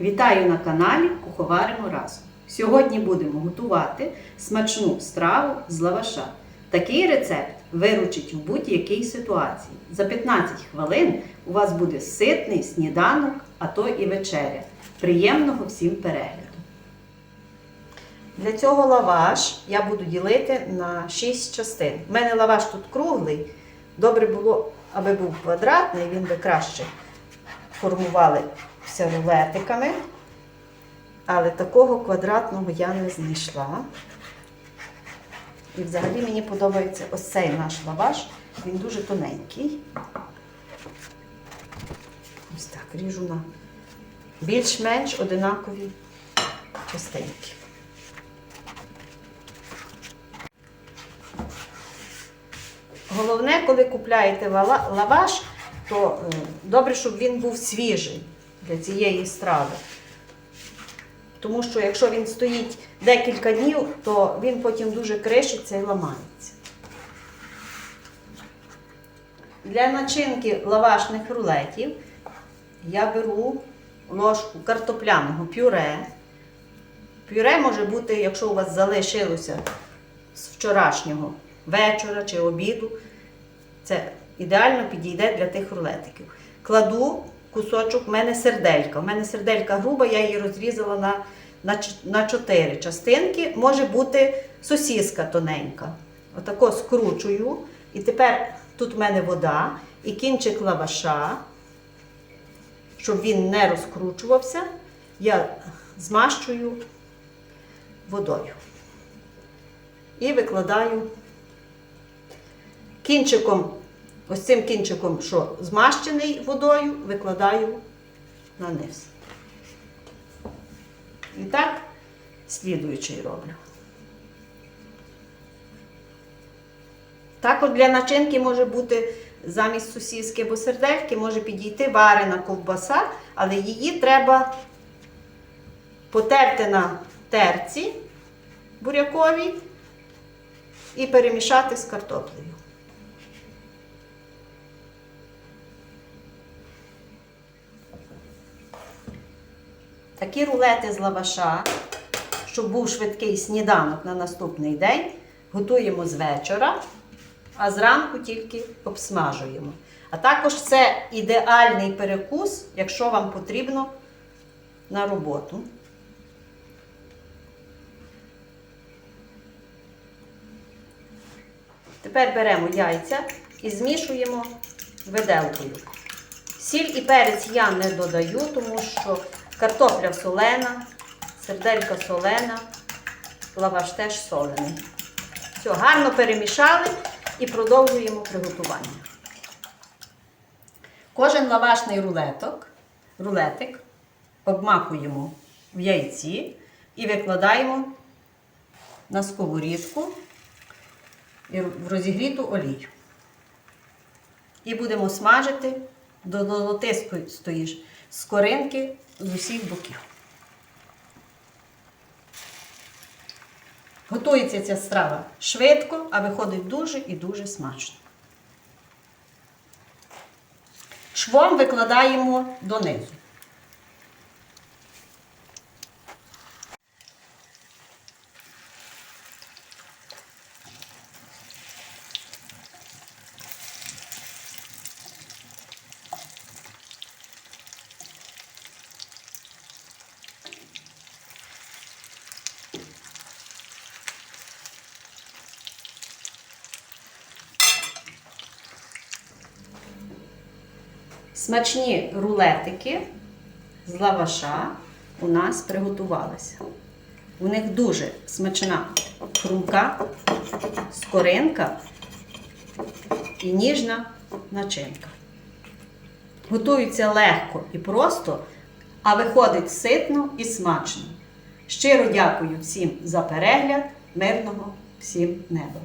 Вітаю на каналі Куховаримо разом. Сьогодні будемо готувати смачну страву з лаваша. Такий рецепт виручить в будь-якій ситуації. За 15 хвилин у вас буде ситний сніданок, а то і вечеря. Приємного всім перегляду! Для цього лаваш я буду ділити на 6 частин. У мене лаваш тут круглий. Добре було, аби був квадратний, він би краще формувалися рулетиками. Але такого квадратного я не знайшла. І взагалі мені подобається ось цей наш лаваш. Він дуже тоненький. Ось так, ріжу на більш-менш одинакові частинки. Головне, коли купляєте лаваш, то е, добре, щоб він був свіжий для цієї страви. Тому що якщо він стоїть декілька днів, то він потім дуже кришиться і ламається. Для начинки лавашних рулетів я беру ложку картопляного пюре. Пюре може бути, якщо у вас залишилося з вчорашнього вечора чи обіду. Це ідеально підійде для тих рулетиків. Кладу кусочок, в мене серделька. У мене серделька груба, я її розрізала на, на, на 4 частинки. Може бути сосіска тоненька. Отако скручую. І тепер тут в мене вода і кінчик лаваша, щоб він не розкручувався, я змащую водою. І викладаю кінчиком, ось цим кінчиком, що змащений водою, викладаю на низ. І так слідуючий роблю. Також для начинки може бути замість сосіски або сердельки, може підійти варена ковбаса, але її треба потерти на терці буряковій і перемішати з картоплею. Такі рулети з лаваша, щоб був швидкий сніданок на наступний день, готуємо з вечора, а зранку тільки обсмажуємо. А також це ідеальний перекус, якщо вам потрібно на роботу. Тепер беремо яйця і змішуємо виделкою. Сіль і перець я не додаю, тому що картопля солена, серделька солена, лаваш теж солений. Все, гарно перемішали і продовжуємо приготування. Кожен лавашний рулеток, рулетик обмакуємо в яйці і викладаємо на сковорідку в розігріту олію. І будемо смажити до з скоринки з усіх боків. Готується ця страва швидко, а виходить дуже і дуже смачно. Швом викладаємо донизу. Смачні рулетики з лаваша у нас приготувалися. У них дуже смачна хрумка, скоринка і ніжна начинка. Готуються легко і просто, а виходить ситно і смачно. Щиро дякую всім за перегляд, мирного всім неба!